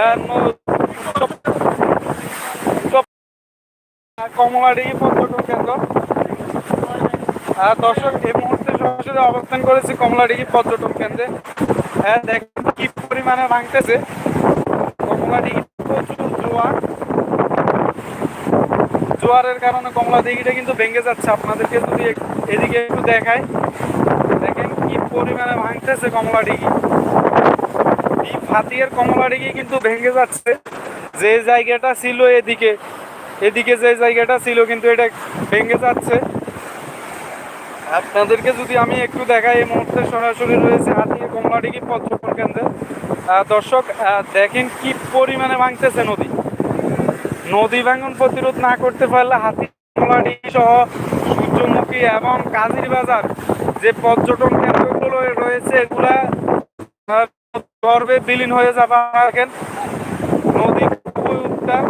আহ, ন- কমলাডিহি পর্যটন কেন্দ্র। আহ, দর্শক এই মুহূর্তে সরাসরি অবস্থান করেছি কমলাডিহি পর্যটন কেন্দ্রে। হ্যাঁ দেখেন কি পরিমাণে ভাঙতেছে। কমলাডিহি প্রচুর জোয়ার। জোয়ারের কারণে কমলা দিঘিটা কিন্তু ভেঙে যাচ্ছে। আপনাদেরকে যদি এদিকে একটু দেখাই দেখেন কি পরিমাণে ভাঙতেছে কমলা ডিঘি এই ফাতিয়ের কমলা ডিঘি কিন্তু ভেঙে যাচ্ছে। যে জায়গাটা ছিল এদিকে এদিকে যে জায়গাটা ছিল কিন্তু এটা ভেঙে যাচ্ছে। আপনাদেরকে যদি আমি একটু দেখাই, এই মুহূর্তে সরাসরি রয়েছে হাতিয়ে কমলাডিগি পর্যটন কেন্দ্রে। দর্শক দেখেন কি পরিমাণে ভাঙতেছে নদী। নদী ভাঙন প্রতিরোধ না করতে পারলে হাতি কমলাডিগি সহ সূর্যমুখী এবং কাজির বাজার যে পর্যটন কেন্দ্রগুলো রয়েছে, এগুলা গর্বে বিলীন হয়ে যাবে নদী খুবই উত্তাল।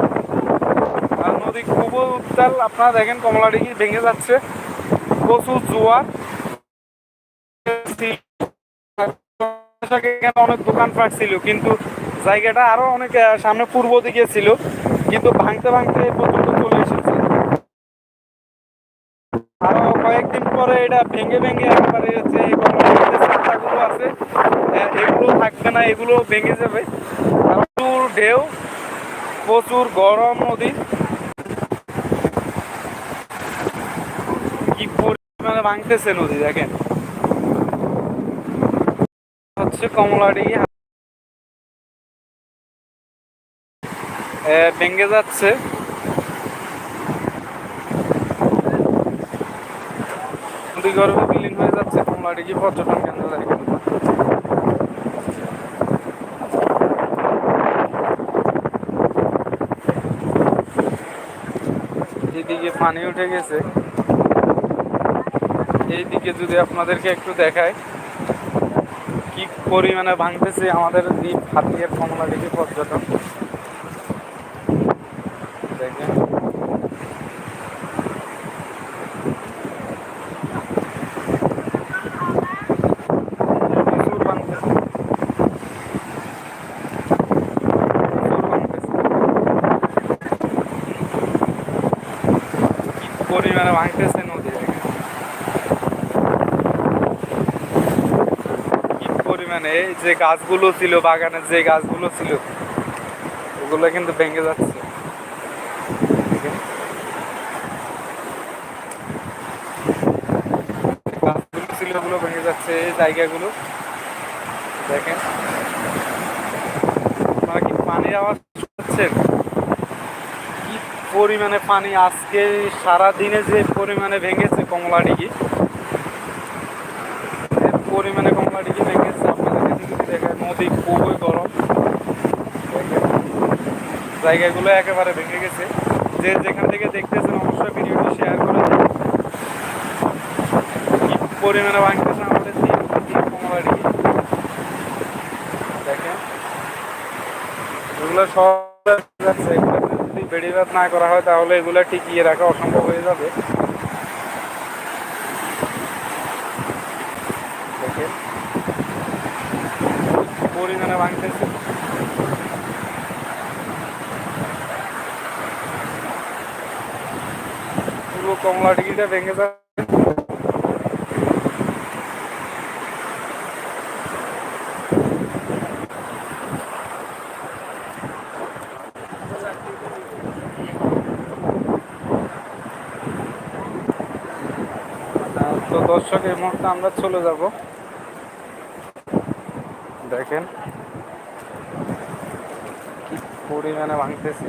আর নদী খুবই উত্তাল, আপনারা দেখেন কমলাডিগি ভেঙে যাচ্ছে। প্রচুর জোয়ার। এখানে অনেক দোকানপাট ছিল, কিন্তু জায়গাটা আরও অনেক সামনে পূর্ব দিকে ছিল, কিন্তু ভাঙতে ভাঙতে পর্যন্ত চলে এসেছে। আরও কয়েকদিন পরে এটা ভেঙে ভেঙে যে কমলাডির আছে। আহ, এগুলো থাকবে না এগুলো ভেঙে যাবে। প্রচুর ঢেউ প্রচুর গরম নদী। কি পরিমাণে ভাঙতেছে নদী দেখেন। হচ্ছে কমলাডিহি এ, ভেঙে যাচ্ছে। নদী গর্ভে হয়ে যাচ্ছে কমলাডিহি পর্যটন কেন্দ্র দেখেন এদিকে পানি উঠে গেছে। এইদিকে যদি আপনাদেরকে একটু দেখায় কি পরিমাণে ভাঙতেছে আমাদের দ্বীপ হাতিয়ার কমলা দিকে পর্যটন। দেখেন প্রচুর ভাঙতেছে। প্রচুর ভাঙতেছে। কি পরিমাণে ভাঙতেছে নদী দেখেন কি পরিমাণে যে গাছগুলো ছিল, বাগানের যে গাছগুলো ছিল, ওগুলো কিন্তু ভেঙে যাচ্ছে। গাছগুলো ছিল, ওগুলো ভেঙে যাচ্ছে, এই জায়গাগুলো। দেখেন। আপনারা কি পানির আওয়াজ শুনছেন? পরিমাণে পানি আজকে সারা দিনে যে পরিমাণে ভেঙেছে কমলাডিগি এর পরিমাণে কমলাডিগি ভেঙেছে, আপনাদেরকে দেখেন, নদী খুবই গরম। জায়গাগুলো একেবারে ভেঙে গেছে। যে যেখান থেকে দেখতেছেন, অবশ্যই ভিডিওটি শেয়ার করে কি পরিমাণে ভাঙতেছে আমাদের কমলাডিগি দেখেন, এগুলো সব যাচ্ছে যদি বেড়িবাদ না করা হয়, তাহলে এগুলো টিকিয়ে রাখা অসম্ভব হয়ে যাবে। পরিমাণে ভাঙতেছে। পুরো কমলা টিকিটা ভেঙে যাবে তো দর্শক এই মুহূর্তে আমরা চলে যাব। দেখেন কি পরিমাণে ভাঙতেছে।